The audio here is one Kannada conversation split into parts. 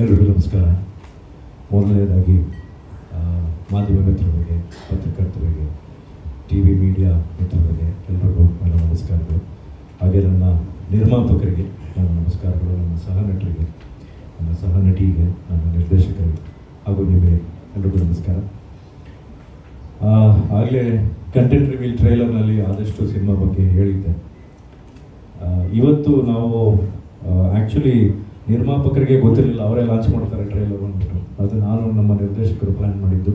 ಎಲ್ರಿಗೂ ನಮಸ್ಕಾರ ಮೊದಲನೇದಾಗಿ ಮಾಧ್ಯಮ ಮಿತ್ರರಿಗೆ ಪತ್ರಕರ್ತರಿಗೆ ಟಿ ವಿ ಮೀಡಿಯಾ ಮಿತ್ರರಿಗೆ ಎಲ್ಲರಿಗೂ ನನ್ನ ನಮಸ್ಕಾರಗಳು. ಹಾಗೆ ನನ್ನ ನಿರ್ಮಾಪಕರಿಗೆ ನನ್ನ ನಮಸ್ಕಾರಗಳು, ನನ್ನ ಸಹ ನಟರಿಗೆ, ನನ್ನ ಸಹ ನಟಿಗೆ ನನ್ನ ನಿರ್ದೇಶಕರಿಗೆ ಹಾಗೂ ನಿಮಗೆ ಎಲ್ಲರಿಗೂ ನಮಸ್ಕಾರ. ಆಗಲೇ ಕಂಟೆಂಟ್ ರಿವೀಲ್ ಟ್ರೈಲರ್ನಲ್ಲಿ ಆದಷ್ಟು ಸಿನಿಮಾ ಬಗ್ಗೆ ಹೇಳಿದ್ದೆ. ಇವತ್ತು ನಾವು ಆ್ಯಕ್ಚುಲಿ ನಿರ್ಮಾಪಕರಿಗೆ ಗೊತ್ತಿರಲಿಲ್ಲ, ಅವರೇ ಲಾಂಚ್ ಮಾಡ್ತಾರೆ ಟ್ರೈಲರ್ ಬಂದ್ಬಿಟ್ಟು. ಅದು ನಾನು ನಮ್ಮ ನಿರ್ದೇಶಕರು ಪ್ಲ್ಯಾನ್ ಮಾಡಿದ್ದು.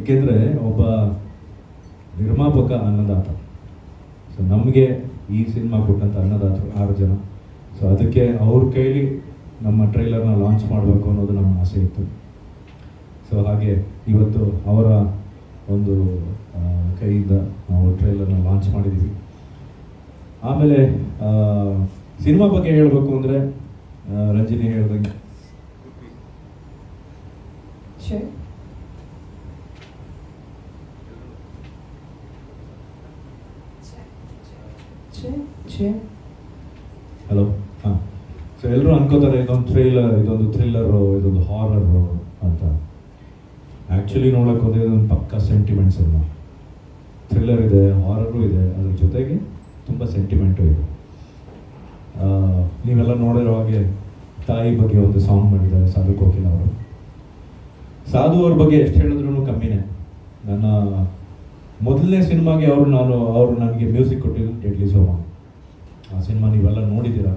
ಏಕೆಂದರೆ ಒಬ್ಬ ನಿರ್ಮಾಪಕ ಅನ್ನದಾತ. ಸೊ ನಮಗೆ ಈ ಸಿನಿಮಾ ಕೊಟ್ಟಂಥ ಅನ್ನದಾತರು ಆರು ಜನ. ಸೊ ಅದಕ್ಕೆ ಅವ್ರ ಕೈಲಿ ನಮ್ಮ ಟ್ರೈಲರ್ನ ಲಾಂಚ್ ಮಾಡಬೇಕು ಅನ್ನೋದು ನಮ್ಮ ಆಸೆ ಇತ್ತು. ಸೊ ಹಾಗೆ ಇವತ್ತು ಅವರ ಒಂದು ಕೈಯಿಂದ ನಾವು ಟ್ರೈಲರ್ನ ಲಾಂಚ್ ಮಾಡಿದ್ದೀವಿ ಆಮೇಲೆ ಸಿನಿಮಾ ಬಗ್ಗೆ ಹೇಳಬೇಕು ಅಂದರೆ ರಂಜಿನಿ ಹೇಳ್ದಂಗೆ. ಹಲೋ ಹಾಂ. ಸೊ ಎಲ್ಲರೂ ಅನ್ಕೋತಾರೆ ಇದೊಂದು ಥ್ರಿಲ್ಲರ್ ಇದೊಂದು ಥ್ರಿಲ್ಲರು ಇದೊಂದು ಹಾರರು ಅಂತ. ಆ್ಯಕ್ಚುಲಿ ನೋಡೋಕೆ ಹೋದ್ರೆ ಇದೊಂದು ಪಕ್ಕ ಸೆಂಟಿಮೆಂಟ್ಸ್ ಸಿನಿಮಾ ಥ್ರಿಲ್ಲರ್ ಇದೆ ಹಾರರು ಇದೆ ಅದ್ರ ಜೊತೆಗೆ ತುಂಬ ಸೆಂಟಿಮೆಂಟು ಇದೆ. ನೀವೆಲ್ಲ ನೋಡಿರೋ ಹಾಗೆ ತಾಯಿ ಬಗ್ಗೆ ಒಂದು ಸಾಂಗ್ ಮಾಡಿದ್ದಾರೆ, ಸಾಧು ಕೋಕಿಲ ಅವರು. ಸಾಧು ಅವ್ರ ಬಗ್ಗೆ ಎಷ್ಟು ಹೇಳಿದ್ರು ಕಮ್ಮಿನೇ. ನನ್ನ ಮೊದಲನೇ ಸಿನಿಮಾಗೆ ಅವರು ನಾನು, ಅವರು ನನಗೆ ಮ್ಯೂಸಿಕ್ ಕೊಟ್ಟಿದ್ದು ಡೆಡ್ಲಿ ಸೋಮ ಆ ಸಿನಿಮಾ ನೀವೆಲ್ಲ ನೋಡಿದ್ದೀರಾ?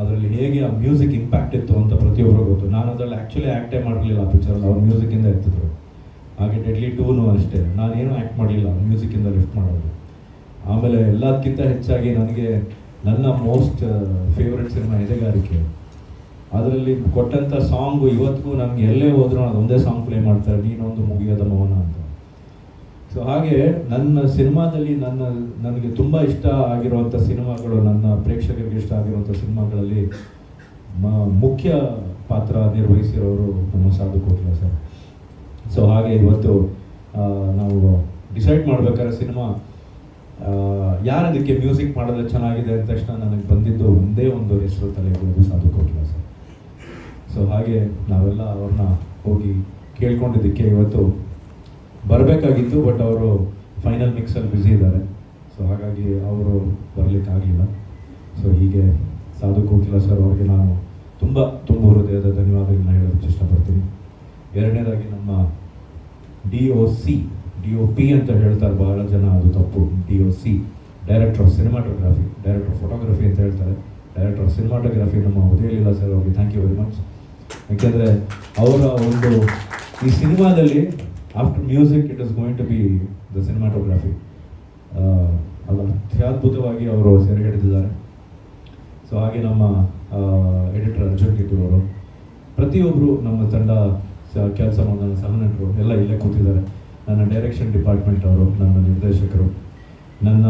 ಅದರಲ್ಲಿ ಹೇಗೆ ಆ ಮ್ಯೂಸಿಕ್ ಇಂಪ್ಯಾಕ್ಟ್ ಇತ್ತು ಅಂತ ಪ್ರತಿಯೊಬ್ಬರು ಗೊತ್ತು. ನಾನು ಅದರಲ್ಲಿ ಆ್ಯಕ್ಚುಲಿ ಆ್ಯಕ್ಟೇ ಮಾಡಿರಲಿಲ್ಲ ಆ ಪಿಕ್ಚರಲ್ಲಿ ಅವ್ರು ಮ್ಯೂಸಿಕಿಂದ ಇರ್ತಿದ್ರು ಹಾಗೆ ಡೆಡ್ಲಿ ಟೂನು ಅಷ್ಟೇ. ನಾನೇನು ಆ್ಯಕ್ಟ್ ಮಾಡಲಿಲ್ಲ ಮ್ಯೂಸಿಕಿಂದ ಲಿಫ್ಟ್ ಮಾಡೋದು. ಆಮೇಲೆ ಎಲ್ಲದಕ್ಕಿಂತ ಹೆಚ್ಚಾಗಿ ನನಗೆ ನನ್ನ ಮೋಸ್ಟ್ ಫೇವ್ರೆಟ್ ಸಿನಿಮಾ ಎದೆಗಾರಿಕೆ ಅದರಲ್ಲಿ ಕೊಟ್ಟಂಥ ಸಾಂಗು ಇವತ್ತಿಗೂ ನಮ್ಗೆ ಎಲ್ಲೇ ಹೋದ್ರೂ ಅದೊಂದೇ ಸಾಂಗ್ ಪ್ಲೇ ಮಾಡ್ತಾರೆ ನೀನೊಂದು ಮುಗಿಯೋದ ಮೌನ ಅಂತ. ಸೊ ಹಾಗೆ ನನ್ನ ಸಿನಿಮಾದಲ್ಲಿ ನನ್ನ, ನನಗೆ ತುಂಬ ಇಷ್ಟ ಆಗಿರುವಂಥ ಸಿನಿಮಾಗಳು, ನನ್ನ ಪ್ರೇಕ್ಷಕರಿಗೆ ಇಷ್ಟ ಆಗಿರುವಂಥ ಸಿನಿಮಾಗಳಲ್ಲಿ ಮುಖ್ಯ ಪಾತ್ರ ನಿರ್ವಹಿಸಿರೋರು ನಮ್ಮ ಸಾಧು ಕೋಟ್ಲ ಸರ್. ಸೊ ಹಾಗೆ ಇವತ್ತು ನಾವು ಡಿಸೈಡ್ ಮಾಡ್ಬೇಕಾದ್ರೆ ಸಿನಿಮಾ ಯಾರದಕ್ಕೆ ಮ್ಯೂಸಿಕ್ ಮಾಡಿದ್ರೆ ಚೆನ್ನಾಗಿದೆ ಅಂದ ತಕ್ಷಣ ನನಗೆ ಬಂದಿದ್ದು ಒಂದೇ ಒಂದು ಹೆಸರು ತಲೆ ಸಾಧು ಕೋಟ್ಲ ಸರ್. ಸೊ ಹಾಗೆ ನಾವೆಲ್ಲ ಅವ್ರನ್ನ ಹೋಗಿ ಕೇಳ್ಕೊಂಡಿದ್ದಕ್ಕೆ ಇವತ್ತು ಬರಬೇಕಾಗಿತ್ತು ಬಟ್ ಅವರು ಫೈನಲ್ ಮಿಕ್ಸಲ್ಲಿ ಬ್ಯುಸಿ ಇದ್ದಾರೆ. ಸೊ ಹಾಗಾಗಿ ಅವರು ಬರಲಿಕ್ಕಾಗಲಿಲ್ಲ ಸೊ ಹೀಗೆ ಸಾಧು ಕೋಕಿಲ ಸರ್ ಅವ್ರಿಗೆ ನಾನು ತುಂಬ ತುಂಬ ಹೃದಯದ ಧನ್ಯವಾದಗಳನ್ನ ಹೇಳೋದಕ್ಕೆ ಇಷ್ಟಪಡ್ತೀನಿ. ಎರಡನೇದಾಗಿ ನಮ್ಮ D O C D P ಅಂತ ಹೇಳ್ತಾರೆ, ಬಹಳ ಜನ ಅದು ತಪ್ಪು. D O C director of cinematography director photography ಅಂತ ಹೇಳ್ತಾರೆ. ಡೈರೆಕ್ಟರ್ ಆಫ್ ಸಿನಿಮಾಟೋಗ್ರಫಿ ನಮ್ಮ ಉದಯಲೀಲಾ ಸರ್ ಅವ್ರಿಗೆ ಥ್ಯಾಂಕ್ ಯು ವೆರಿ ಮಚ್ ಯಾಕೆಂದರೆ ಅವರ ಒಂದು, ಈ ಸಿನಿಮಾದಲ್ಲಿ after music it is going to be the cinematography ಅದು ಅತ್ಯದ್ಭುತವಾಗಿ ಅವರು ಸೆರೆ ಹಿಡಿದಿದ್ದಾರೆ. ಸೊ ಹಾಗೆ ನಮ್ಮ ಎಡಿಟರ್ ಅರ್ಜುನ್ ಗಿಟ್ಟು ಅವರು ಪ್ರತಿಯೊಬ್ಬರು ನಮ್ಮ ತಂಡ ಕೆಲಸ ಮಾಡೋ ಸಹ ಎಲ್ಲ ಇಲ್ಲೇ ಕೂತಿದ್ದಾರೆ. ನನ್ನ ಡೈರೆಕ್ಷನ್ ಡಿಪಾರ್ಟ್ಮೆಂಟ್ ಅವರು, ನನ್ನ ನಿರ್ದೇಶಕರು, ನನ್ನ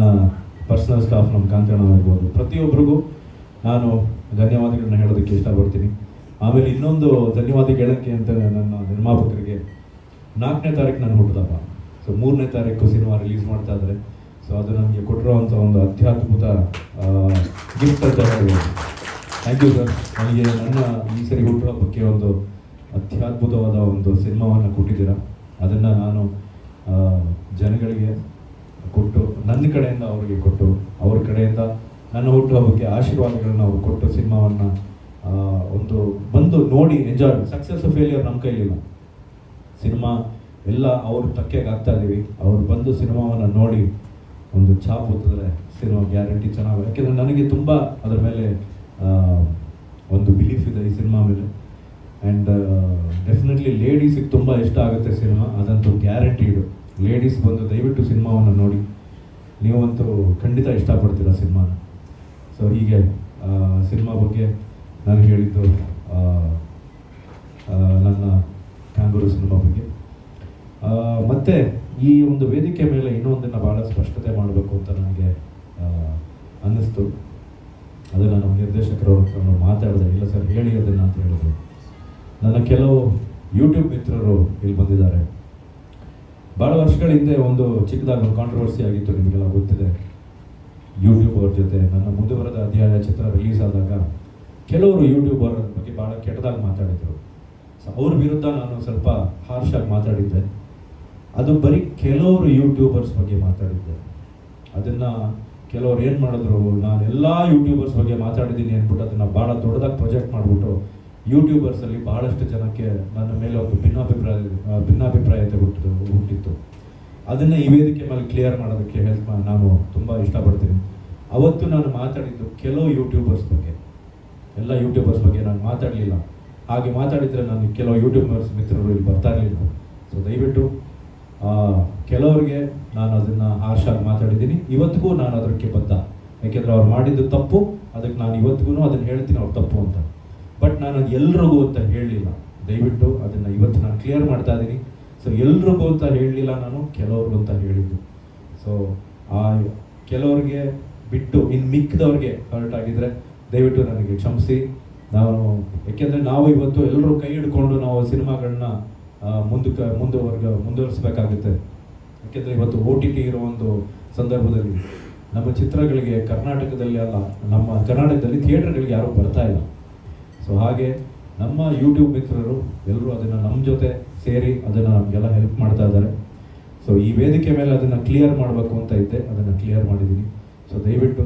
ಪರ್ಸನಲ್ ಸ್ಟಾಫ್ ನಮ್ಮ ಕಾಂತಣ್ಣ ಆಗ್ಬೋದು ಪ್ರತಿಯೊಬ್ಬರಿಗೂ ನಾನು ಧನ್ಯವಾದಗಳನ್ನ ಹೇಳೋದಕ್ಕೆ ಇಷ್ಟಪಡ್ತೀನಿ. ಆಮೇಲೆ ಇನ್ನೊಂದು ಧನ್ಯವಾದ ಹೇಳೋಕ್ಕೆ ಅಂತ ನನ್ನ ನಿರ್ಮಾಪಕರಿಗೆ ನಾಲ್ಕನೇ ತಾರೀಕು ನಾನು ಹುಟ್ಟಿದಪ್ಪ. ಸೊ ಮೂರನೇ ತಾರೀಕು ಸಿನಿಮಾ ರಿಲೀಸ್ ಮಾಡ್ತಾ ಇದ್ದಾರೆ. ಸೊ ಅದು ನನಗೆ ಕೊಟ್ಟಿರುವಂಥ ಒಂದು ಅತ್ಯದ್ಭುತ ಗಿಫ್ಟ್ ಅಂತ ಹೇಳ್ಬೋದು. ಥ್ಯಾಂಕ್ ಯು ಸರ್ ನನಗೆ ನನ್ನ ಈ ಸರಿ ಹುಟ್ಟುಹಬ್ಬಕ್ಕೆ ಒಂದು ಅತ್ಯದ್ಭುತವಾದ ಒಂದು ಸಿನಿಮಾವನ್ನು ಕೊಟ್ಟಿದ್ದೀರಾ. ಅದನ್ನು ನಾನು ಆ, ಜನಗಳಿಗೆ ಕೊಟ್ಟು ನನ್ನ ಕಡೆಯಿಂದ ಅವರಿಗೆ ಕೊಟ್ಟು, ಅವ್ರ ಕಡೆಯಿಂದ ನನ್ನ ಹುಟ್ಟುಹಬ್ಬಕ್ಕೆ ಆಶೀರ್ವಾದಗಳನ್ನ ಅವ್ರು ಕೊಟ್ಟು ಸಿನಿಮಾವನ್ನು ಒಂದು ಬಂದು ನೋಡಿ ಎಂಜಾಯ್ ಸಕ್ಸಸ್ ಫೇಲಿಯರ್ ನಮ್ಮ ಕೈಲಿಲ್ಲ. ಸಿನಿಮಾ ಎಲ್ಲ ಅವ್ರ ತಕ್ಕೆಗೆ ಆಗ್ತಾ ಇದೀವಿ. ಅವ್ರು ಬಂದು ಸಿನಿಮಾವನ್ನು ನೋಡಿ ಒಂದು ಛಾಪ್ ಓದಿದ್ರೆ ಸಿನಿಮಾ ಗ್ಯಾರಂಟಿ ಚೆನ್ನಾಗಿ ಯಾಕೆಂದರೆ ನನಗೆ ತುಂಬ ಅದ್ರ ಮೇಲೆ ಒಂದು ಬಿಲೀಫ್ ಇದೆ ಈ ಸಿನಿಮಾ ಮೇಲೆ. ಆ್ಯಂಡ್ ಡೆಫಿನೆಟ್ಲಿ ಲೇಡೀಸಿಗೆ ತುಂಬ ಇಷ್ಟ ಆಗುತ್ತೆ ಸಿನಿಮಾ. ಅದಂತೂ ಗ್ಯಾರಂಟಿಡು ಲೇಡೀಸ್ ಬಂದು ದಯವಿಟ್ಟು ಸಿನಿಮಾವನ್ನು ನೋಡಿ. ನೀವಂತೂ ಖಂಡಿತ ಇಷ್ಟಪಡ್ತೀರ ಸಿನಿಮಾನ? ಸೊ ಹೀಗೆ ಸಿನಿಮಾ ಬಗ್ಗೆ ನಾನು ಹೇಳಿದ್ದು ನನ್ನ ಕ್ಯಾಂಗೂರು ಸಿನಿಮಾ ಬಗ್ಗೆ. ಮತ್ತು ಈ ಒಂದು ವೇದಿಕೆ ಮೇಲೆ ಇನ್ನೊಂದನ್ನು ಭಾಳ ಸ್ಪಷ್ಟತೆ ಮಾಡಬೇಕು ಅಂತ ನನಗೆ ಅನ್ನಿಸ್ತು. ಹತ್ರ ನಾನು ಮಾತಾಡಿದೆ. ಇಲ್ಲ ಸರ್, ಹೇಳಿ ಅದನ್ನು ಅಂತ ಹೇಳಿದ್ರು. ನನ್ನ ಕೆಲವು ಯೂಟ್ಯೂಬ್ ಮಿತ್ರರು ಇಲ್ಲಿ ಬಂದಿದ್ದಾರೆ. ಭಾಳ ವರ್ಷಗಳ ಹಿಂದೆ ಒಂದು ಚಿಕ್ಕದಾಗಿ ಕಾಂಟ್ರವರ್ಸಿ ಆಗಿತ್ತು, ನಿಮಗೆಲ್ಲ ಗೊತ್ತಿದೆ. ಯೂಟ್ಯೂಬ್ ಅವ್ರ ಜೊತೆ, ನನ್ನ ಮುಂದುವರೆದ ಅಧ್ಯಾಯ ಚಿತ್ರ ರಿಲೀಸ್ ಆದಾಗ ಕೆಲವರು ಯೂಟ್ಯೂಬರ್ ಬಗ್ಗೆ ಭಾಳ ಕೆಟ್ಟದಾಗಿ ಮಾತಾಡಿದರು. ಸೊ ಅವ್ರ ವಿರುದ್ಧ ನಾನು ಸ್ವಲ್ಪ ಹಾರ್ಶ್ ಆಗಿ ಮಾತಾಡಿದ್ದೆ. ಅದು ಬರೀ ಕೆಲವರು ಯೂಟ್ಯೂಬರ್ಸ್ ಬಗ್ಗೆ ಮಾತಾಡಿದ್ದೆ. ಅದನ್ನ ಕೆಲವ್ರು ಏನು ಮಾಡಿದ್ರು, ನಾನು ಎಲ್ಲ ಯೂಟ್ಯೂಬರ್ಸ್ ಬಗ್ಗೆ ಮಾತಾಡಿದ್ದೀನಿ ಅಂದ್ಬಿಟ್ಟು ಅದನ್ನ ಭಾಳ ದೊಡ್ಡದಾಗಿ ಪ್ರೊಜೆಕ್ಟ್ ಮಾಡಿಬಿಟ್ಟು ಯೂಟ್ಯೂಬರ್ಸಲ್ಲಿ ಬಹಳಷ್ಟು ಜನಕ್ಕೆ ನನ್ನ ಮೇಲೆ ಒಂದು ಭಿನ್ನಾಭಿಪ್ರಾಯ ಭಿನ್ನಾಭಿಪ್ರಾಯ ಭಿನ್ನಾಭಿಪ್ರಾಯತೆ ಹುಟ್ಟಿತ್ತು ಅದನ್ನ ಈ ವೇದಿಕೆ ಮೇಲೆ ಕ್ಲಿಯರ್ ಮಾಡೋದಕ್ಕೆ ಹೆಲ್ಪ್ ನಾನು ತುಂಬ ಇಷ್ಟಪಡ್ತೀನಿ. ಅವತ್ತು ನಾನು ಮಾತಾಡಿದ್ದು ಕೆಲವು ಯೂಟ್ಯೂಬರ್ಸ್ ಬಗ್ಗೆ. ಎಲ್ಲ ಯೂಟ್ಯೂಬರ್ಸ್ ಬಗ್ಗೆ ನಾನು ಮಾತಾಡಲಿಲ್ಲ. ಹಾಗೆ ಮಾತಾಡಿದರೆ ನಾನು ಕೆಲವು ಯೂಟ್ಯೂಬರ್ಸ್ ಮಿತ್ರರು ಇಲ್ಲಿ ಬರ್ತಾ ಇರಲಿಲ್ಲ. ಸೊ ದಯವಿಟ್ಟು ಕೆಲವರಿಗೆ ನಾನು ಅದನ್ನು ಹಾರ್ಷಾಗಿ ಮಾತಾಡಿದ್ದೀನಿ. ಇವತ್ತಿಗೂ ನಾನು ಅದಕ್ಕೆ ಬದ್ಧ. ಯಾಕೆಂದರೆ ಅವ್ರು ಮಾಡಿದ್ದು ತಪ್ಪು. ಅದಕ್ಕೆ ನಾನು ಇವತ್ತಿಗೂ ಅದನ್ನು ಹೇಳ್ತೀನಿ ಅವ್ರು ತಪ್ಪು ಅಂತ. ಬಟ್ ನಾನು ಅದು ಎಲ್ರಿಗೂ ಅಂತ ಹೇಳಲಿಲ್ಲ ದಯವಿಟ್ಟು ಅದನ್ನು ಇವತ್ತು ನಾನು ಕ್ಲಿಯರ್ ಮಾಡ್ತಾ ಇದ್ದೀನಿ. ಸೊ ಎಲ್ರಿಗೂ ಅಂತ ಹೇಳಲಿಲ್ಲ ನಾನು, ಕೆಲವ್ರಿಗೂ ಅಂತ ಹೇಳಿದ್ದು. ಸೊ ಆ ಕೆಲವ್ರಿಗೆ ಬಿಟ್ಟು ಇನ್ನು ಮಿಕ್ಕಿದವ್ರಿಗೆ ಹರ್ಟ್ ಆಗಿದ್ರೆ ದಯವಿಟ್ಟು ನನಗೆ ಕ್ಷಮಿಸಿ. ನಾನು ಯಾಕೆಂದರೆ ನಾವು ಇವತ್ತು ಎಲ್ಲರೂ ಕೈ ಹಿಡ್ಕೊಂಡು ನಾವು ಸಿನಿಮಾಗಳನ್ನ ಮುಂದಕ್ಕೆ, ಮುಂದುವರ್ಗ, ಮುಂದುವರಿಸಬೇಕಾಗುತ್ತೆ. ಯಾಕೆಂದರೆ ಇವತ್ತು ಓ ಟಿ ಟಿ ಇರೋ ಒಂದು ಸಂದರ್ಭದಲ್ಲಿ ನಮ್ಮ ಚಿತ್ರಗಳಿಗೆ ಕರ್ನಾಟಕದಲ್ಲಿ ಅಲ್ಲ, ನಮ್ಮ ಕರ್ನಾಟಕದಲ್ಲಿ ಥಿಯೇಟರ್ಗಳಿಗೆ ಯಾರೂ ಬರ್ತಾ ಇಲ್ಲ. ಸೊ ಹಾಗೆ ನಮ್ಮ ಯೂಟ್ಯೂಬ್ ಮಿತ್ರರು ಎಲ್ಲರೂ ಅದನ್ನು ನಮ್ಮ ಜೊತೆ ಸೇರಿ ಅದನ್ನು ನಮಗೆಲ್ಲ ಹೆಲ್ಪ್ ಮಾಡ್ತಾ ಇದ್ದಾರೆ. ಸೊ ಈ ವೇದಿಕೆ ಮೇಲೆ ಅದನ್ನು ಕ್ಲಿಯರ್ ಮಾಡಬೇಕು ಅಂತ ಇದ್ದೆ, ಅದನ್ನು ಕ್ಲಿಯರ್ ಮಾಡಿದ್ದೀನಿ ಸೊ ದಯವಿಟ್ಟು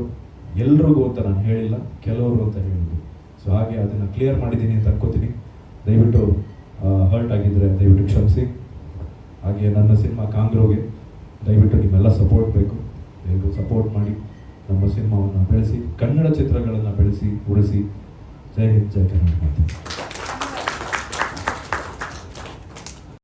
ಎಲ್ರಿಗೂ ಅಂತ ನಾನು ಹೇಳಿಲ್ಲ ಕೆಲವರು ಅಂತ ಹೇಳಿದ್ದು. ಸೊ ಹಾಗೆ ಅದನ್ನು ಕ್ಲಿಯರ್ ಮಾಡಿದ್ದೀನಿ ಅಂತ ಅನ್ಕೋತೀನಿ. ದಯವಿಟ್ಟು ಹರ್ಟ್ ಆಗಿದ್ದರೆ ದಯವಿಟ್ಟು ಕ್ಷಮಿಸಿ. ಹಾಗೆ ನನ್ನ ಸಿನಿಮಾ ಕಾಂಗ್ರೋಗೆ ದಯವಿಟ್ಟು ನಿಮ್ಮೆಲ್ಲ ಸಪೋರ್ಟ್ ಬೇಕು. ಎಲ್ಲರೂ ಸಪೋರ್ಟ್ ಮಾಡಿ ನಮ್ಮ ಸಿನಿಮಾವನ್ನು ಬೆಳೆಸಿ, ಕನ್ನಡ ಚಿತ್ರಗಳನ್ನು ಬೆಳೆಸಿ, ಉಳಿಸಿ. ಜೈ ಹಿಂದ್, ಜೈ ಕರ್ನಾಟಕ.